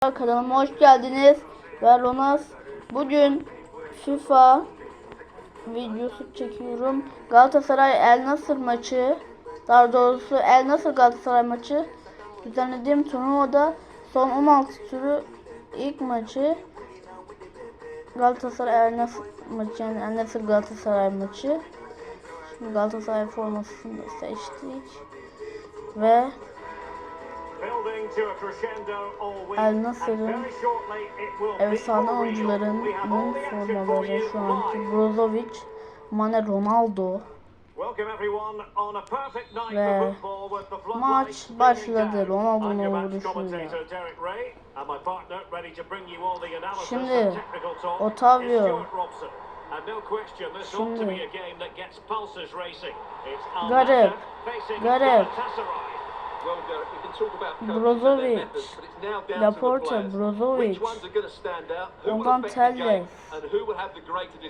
Kanalıma hoş geldiniz. Ben Ronas. Bugün FIFA videosu çekiyorum. Galatasaray El Nasır maçı, daha doğrusu El Nasır Galatasaray maçı düzenlediğim turnuvada son 16 turu ilk maçı Galatasaray El Nasır maçı yani El Nasır Galatasaray maçı. Şimdi Galatasaray formasını seçtik ve El Nasır'ın efsane oyuncularının formaları şu anki Brozovic, Mane Ronaldo ve maç başladı Ronaldo'nun vuruşuyla. Şimdi Otavio. Şimdi Garip. Garip. Brozovic, Laporte, Brozovic, ondan Telles,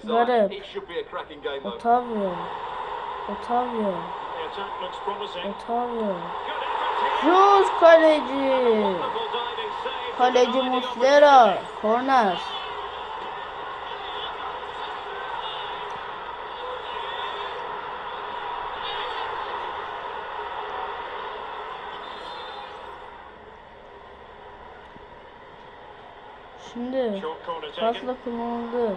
Garip, Otavio, Otavio, Otavio. Şut kaleci. Kaleci Muslera. Korner. Şimdi pasla kullanıldı.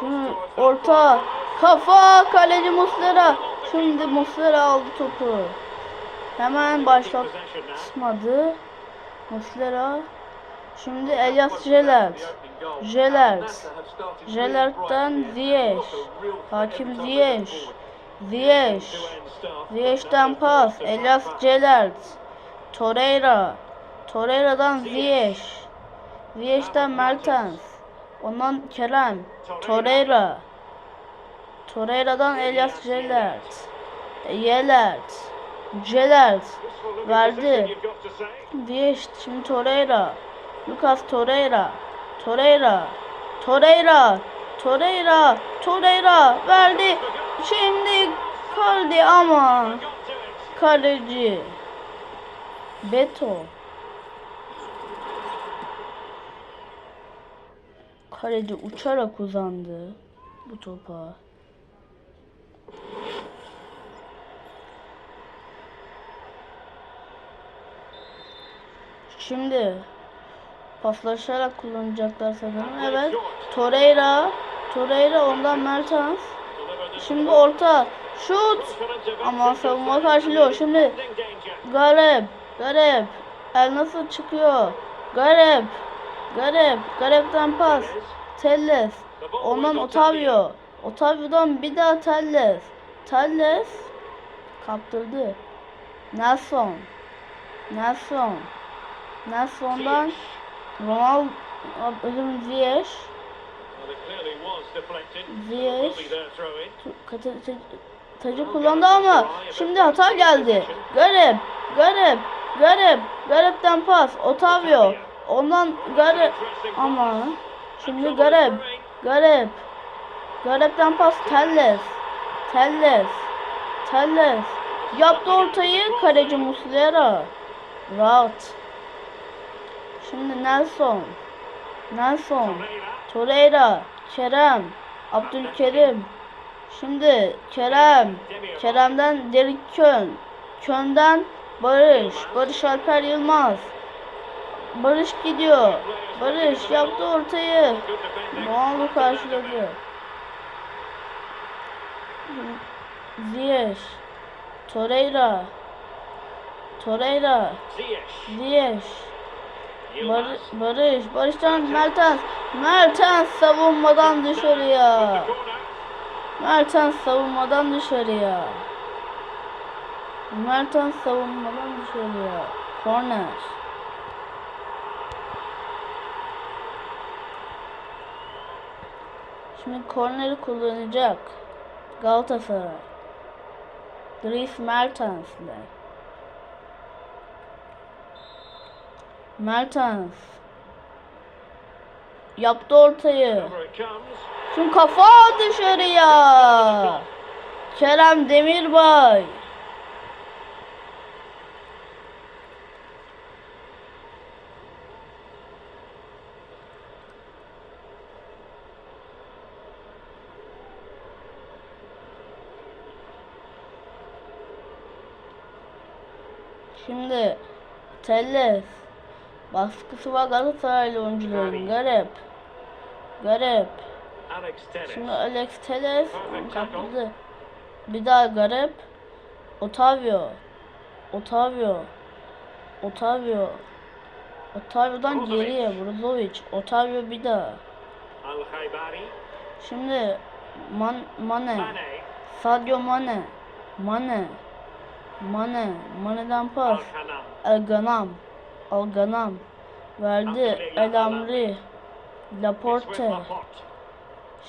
Şimdi orta kafa kaleci Muslera. Şimdi Muslera aldı topu. Hemen başlatmadı. Muslera. Şimdi Elias Jelert. Jelert. Jelert'ten Ziyech. Hakim Ziyech. Ziyech. Ziyech'ten pas. Elias Jelert. Torreira. Torreira'dan Ziyech. Ziyech'ten Mertens. Ondan Kerem. Torreira. Torreira'dan Elias Jelert. Yelert. Jelert. Verdi. Ziyech. Şimdi Torreira. Lucas Torreira. Torreira. Torreira. Torreira. Torreira. Verdi. Şimdi kaldı ama. Kaleci. Beto. Kaleci uçarak uzandı bu topa. Şimdi paslaşarak kullanacaklar sanırım. Evet. Torreira. Torreira ondan Mertens. Şimdi orta. Şut. Ama savunma karşılıyor. Şimdi Gareb. Gareb. El nasıl çıkıyor? Gareb. Gareb. Gareb'den pas. Telles. Ondan Otavio. Otavio'dan bir daha Telles. Telles kaptırdı. Nelson. Nelson. Nelson'dan Ronaldo özüm Ziyech. Ziyech. Tacı kullandı ama şimdi hata geldi. Garip. Garip. Garip. Garip'ten pas. Otavio. Ondan Garip. Ama şimdi Garip. Garip. Garip'ten pas Telles. Telles. Telles. Yaptı ortayı kaleci Muslera. Rahat. Şimdi Nelson. Nelson. Torreira. Kerem. Abdülkerim. Şimdi Kerem. Kerem'den Derik Kön. Kön'den Barış. Barış Alper Yılmaz. Barış gidiyor. Barış yaptı ortayı. Ronaldo karşıladı. Ziyech. Torreira. Torreira. Ziyech. Bar Barış. Barış'tan Mertens. Mertens savunmadan dışarıya. Mertens savunmadan dışarıya. Mertens savunmadan dışarıya. Corner. Şimdi korneri kullanacak. Galatasaray. Dries Mertens'le. Mertens. Yaptı ortayı. Şimdi kafa dışarıya. Kerem Demirbay. Şimdi Telles. Baskısı var Galatasaraylı oyuncuların. Garip. Garip. Şimdi Alex Telles kaptırdı. Bir daha Garip. Otavio. Otavio. Otavio. Otavio'dan geriye Brozovic. Otavio bir daha. Şimdi Man. Mane. Sadio Mane. Mane. Mane. Mane'den pas. Al Kanam. El Ganam. Al Ganam. Verdi. El Amri. Laporte.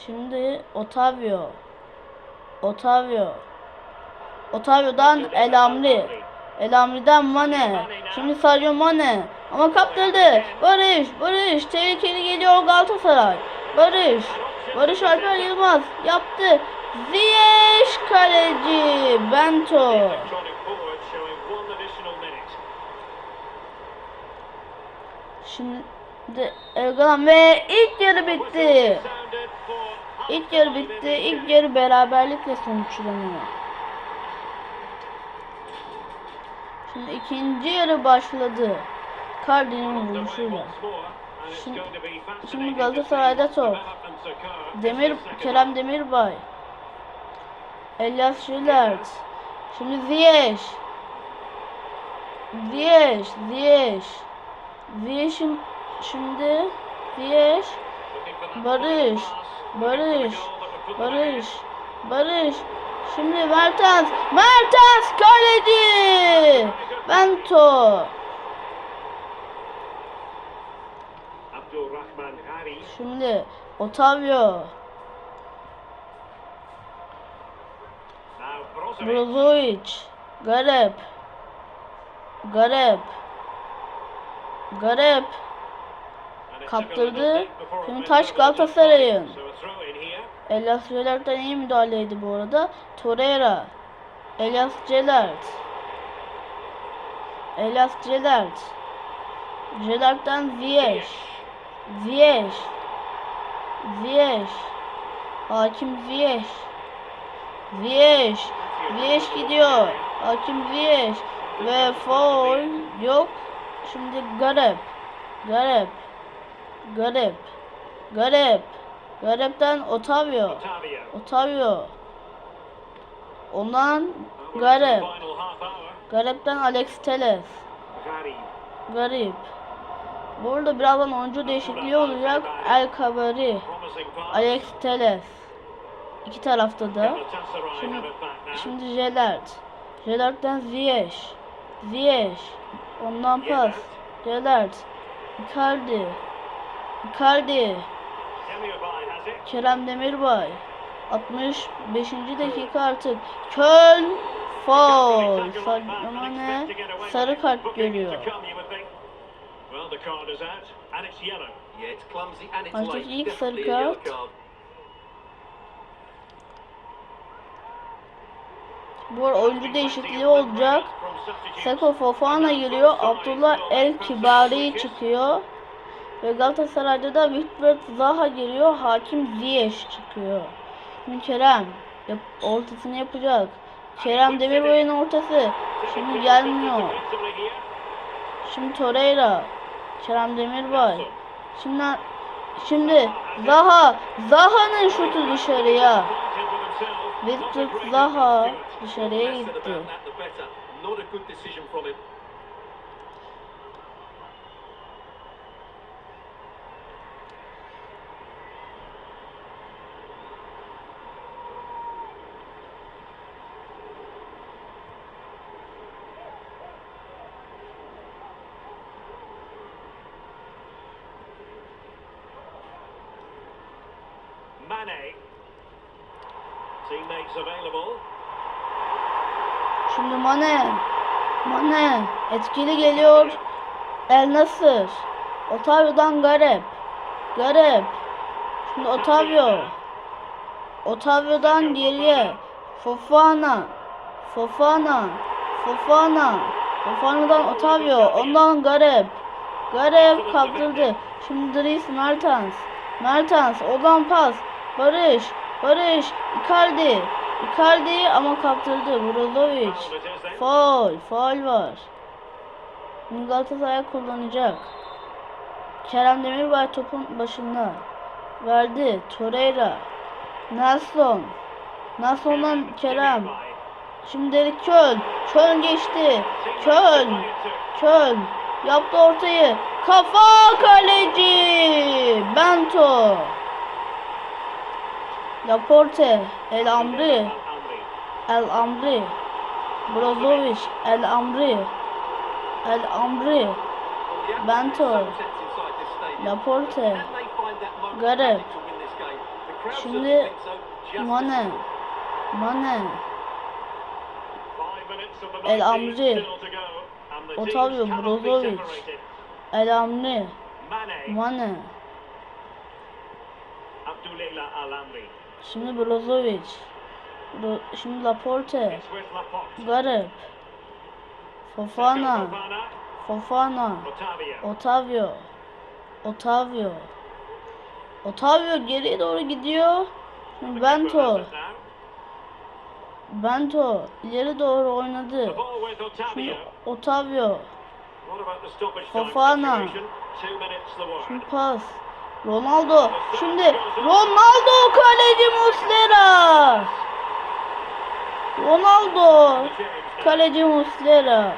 Şimdi Otavio. Otavio. Otavio'dan El Amri. El Amri'den Mane. Şimdi Sadio Mane. Ama kaptırdı. Barış. Barış. Tehlikeli geliyor Galatasaray. Barış. Barış Alper Yılmaz. Yaptı. Ziyech kaleci. Bento. Şimdi Ergan ve ilk yarı bitti. İlk yarı bitti. İlk yarı beraberlikle sonuçlanıyor. Şimdi ikinci yarı başladı. Cardi'nin vuruşuyla. Şimdi, şimdi Galatasaray'da top. Demir, Kerem Demirbay. Elias Şilert. Şimdi Ziyech. Ziyech, Ziyech. Ziyech'in şimdi Ziyech. Barış, Barış, Barış, Barış. Şimdi Mertens, Mertens kaleci. Bento. Şimdi Otavio. Brozovic, Garep, Garep, A kaptırdı. Şimdi taş Galatasaray'ın. Elias Celert'ten iyi müdahaleydi bu arada. Torreira. Elias Celert. Elias Celert. Celert'ten Ziyech. Ziyech. Ziyech. Hakim Ziyech. Ziyech. Ziyech gidiyor. Hakim Ziyech. Ve foul yok. Şimdi Garep. Garep. Garep. Garep. Garep'ten Otavio. Otavio. Ondan hour. Garep'ten Alex Teles. Gari. Garip. Burada birazdan oyuncu değişikliği olacak. El Kabari. Alex Teles. İki tarafta da. Şimdi, şimdi Jelert. Jelert'ten Ziyech. Ziyech. Ondan pas. Jelert. Icardi. Icardi. Kerem Demirbay. 65. dakika artık. Köln foul. Sadio Mane sarı kart görüyor. Well, the card is Bu arada oyuncu değişikliği olacak. Seko Fofana giriyor. Abdullah El Kibari çıkıyor. Ve Galatasaray'da da Wilfred Zaha giriyor. Hakim Ziyech çıkıyor. Şimdi Kerem yap, ortasını yapacak. Kerem Demirbay'ın ortası. Şimdi gelmiyor. Şimdi Torreira. Kerem Demirbay. Şimdi şimdi Zaha. Zaha'nın şutu dışarıya. Wilfred Zaha dışarıya gitti. Şimdi Mane. Mane. Etkili geliyor. El Nasır. Otavio'dan Garep. Garep. Şimdi Otavio. Otavio'dan geriye. Fofana. Fofana. Fofana. Fofana'dan Otavio. Ondan Garep. Garep kaptırdı. Şimdi Dries Mertens. Mertens. Odan pas. Barış. Barış. Icardi. Icardi ama kaptırdı. Then. Faul, faul var. Galatasaray kullanacak. Kerem Demirbay topun başında. Verdi. Torreira. Nelson. Nelson'dan Kerem. Şimdi Köln. Köln geçti. Köln. Köln. Yaptı ortayı. Kafa kaleci. Bento. Laporte. El Amri. El Amri. Brozovic. El Amri. El Amri. Bento. Laporte. Garip. Şimdi Mane. Mane. El Amri. Otavio Brozovic. El Amri. Mane. Abdullah Alamri. Şimdi Brozovic. Bro- Şimdi Laporte. Garip. Fofana. Fofana. Otavio. Otavio. Otavio. Geriye doğru gidiyor. Şimdi Bento. Bento ileri doğru oynadı. Şimdi Otavio. Fofana. Şimdi pas. Ronaldo. Şimdi Ronaldo kaleci Muslera. Ronaldo. Kaleci Muslera.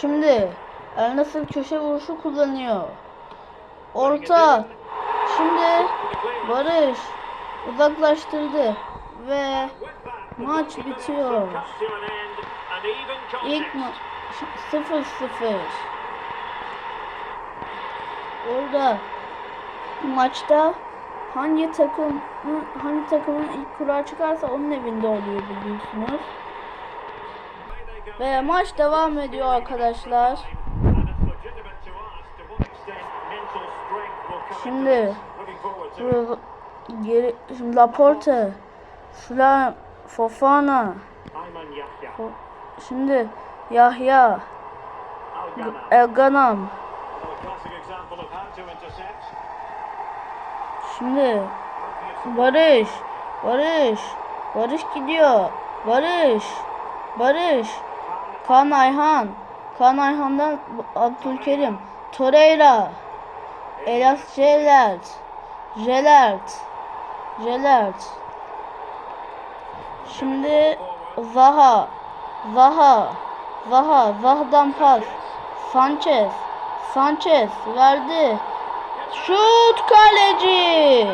Şimdi El Nasır köşe vuruşu kullanıyor. Orta. Şimdi Barış uzaklaştırdı ve maç bitiyor. İlk ma 0-0. Orada maçta hangi takım hangi takımın ilk kura çıkarsa onun evinde oluyor biliyorsunuz. Ve maç devam ediyor arkadaşlar. Şimdi geri şimdi Laporte, Flan, Fofana, Fo- şimdi Yahya, El Ganam, şimdi Barış, Barış, Barış gidiyor, Barış, Barış, Kaan Ayhan, Kaan Ayhan'dan Abdülkerim, Torreira, Elias Jelert, Jelert, Jelert. Şimdi Zaha, Zaha, Zaha, Zaha'dan pas. Sanchez, Sanchez verdi. Şut kaleci.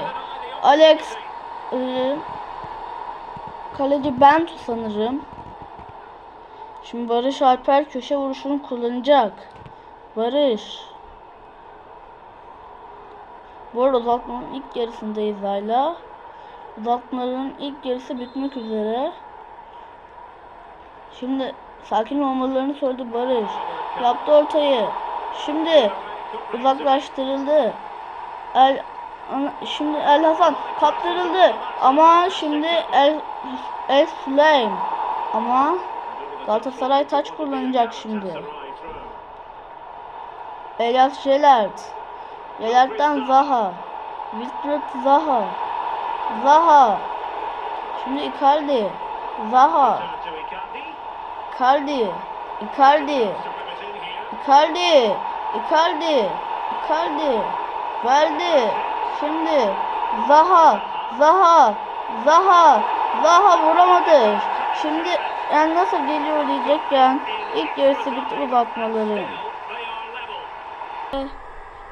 Alex ıı, kaleci Bento sanırım. Şimdi Barış Alper köşe vuruşunu kullanacak. Barış. Bu arada uzatmanın ilk yarısındayız hala. Uzatmaların ilk yarısı bitmek üzere. Şimdi sakin olmalarını söyledi Barış. Yaptı ortayı. Şimdi uzaklaştırıldı. El şimdi El Hasan kaptırıldı. Ama şimdi El El Süleym. Ama Galatasaray taç kullanacak şimdi. Elias Jelert. Jelert'ten Zaha. Wilfried Zaha. Zaha. Şimdi Icardi. Zaha. Icardi. Icardi. Icardi. Icardi. Icardi. Verdi. Şimdi Zaha. Zaha. Zaha. Zaha vuramadı. Şimdi yani nasıl geliyor diyecekken ilk yarısı bitti uzatmaların.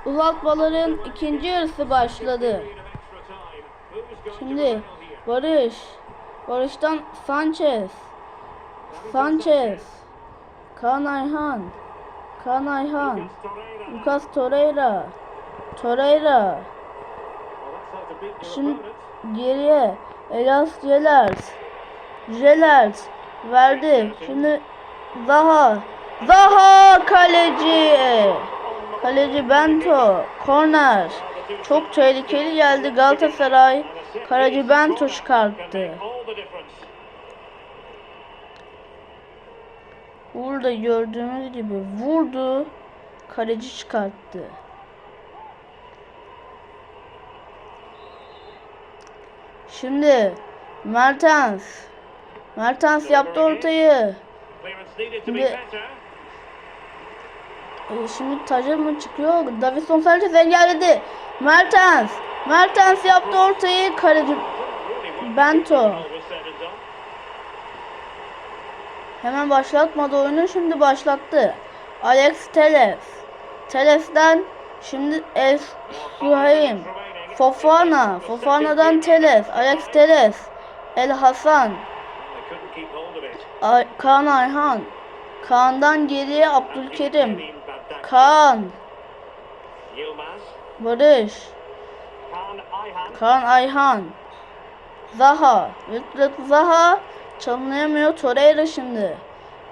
Uzatmaların ikinci yarısı başladı. Şimdi Barış. Barış'tan Sanchez. Sanchez. Kaan Ayhan. Kaan Ayhan. Lucas Torreira. Torreira. Şimdi geriye Elias Jelert. Jelert verdi. Şimdi Zaha. Zaha kaleci. Kaleci Bento. Korner. Çok tehlikeli geldi Galatasaray. Kaleci Bento çıkarttı. Burada gördüğünüz gibi vurdu. Kaleci çıkarttı. Şimdi Mertens. Mertens yaptı ortayı. Şimdi-. Ee, Şimdi Taca mı çıkıyor? Davison Sanchez engelledi. Mertens. Mertens yaptı ortayı. Kaleci Bento. hemen başlatmadı oyunu. Şimdi başlattı. Alex Teles. Teles'ten şimdi El Suhaim. Fofana. Fofana'dan Teles. Alex Teles. El Hasan. Ay- Kaan Ayhan. Kaan'dan geriye Abdülkerim. Kaan. Barış. Kaan Ayhan. Kaan Ayhan. Zaha. Rıtlık Zaha. Çalınayamıyor. Torreira şimdi.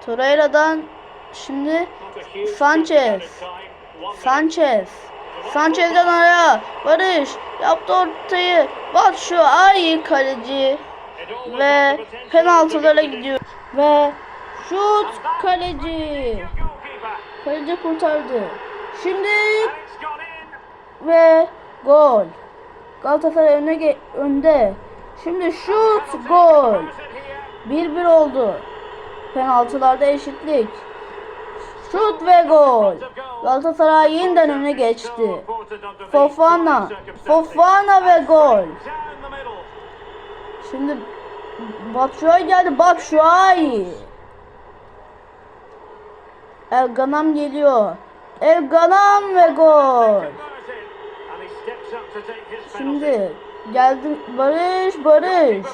Torreira'dan şimdi Sanchez. Sanchez. Sanchez'den araya. Barış. Yaptı ortayı. Bak şu ay kaleci. Ve penaltılara gidiyor. Ve şut kaleci. Kaleci kurtardı. Şimdi ve gol. Galatasaray öne önde. Şimdi şut gol. Throws it here. 1-1 oldu. Penaltılarda eşitlik. Şut ve gol. Galatasaray yeniden öne geçti. Fofana. Fofana ve gol. Şimdi Batshuayi geldi. Batshuayi. El Ganam geliyor. El Ganam ve gol. Şimdi geldi Barış Barış.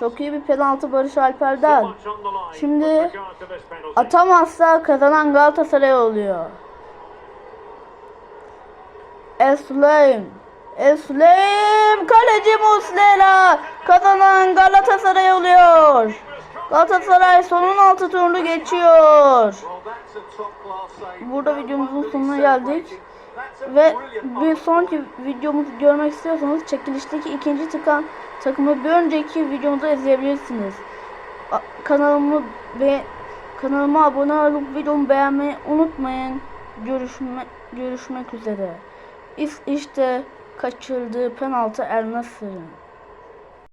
Çok iyi bir penaltı Barış Alper'den. Şimdi. Atamazsa kazanan Galatasaray oluyor. Eslem. Eslem. Kaleci Muslera. Kazanan Galatasaray oluyor. Galatasaray sonun altı turunu geçiyor. Burada videomuzun sonuna geldik. Ve bir sonraki videomuzu görmek istiyorsanız çekilişteki ikinci tıkan takımı bir önceki videomuzu izleyebilirsiniz. Kanalımı ve kanalıma abone olup videomu beğenmeyi unutmayın. Görüşme, görüşmek üzere. İşte kaçırdığı penaltı El.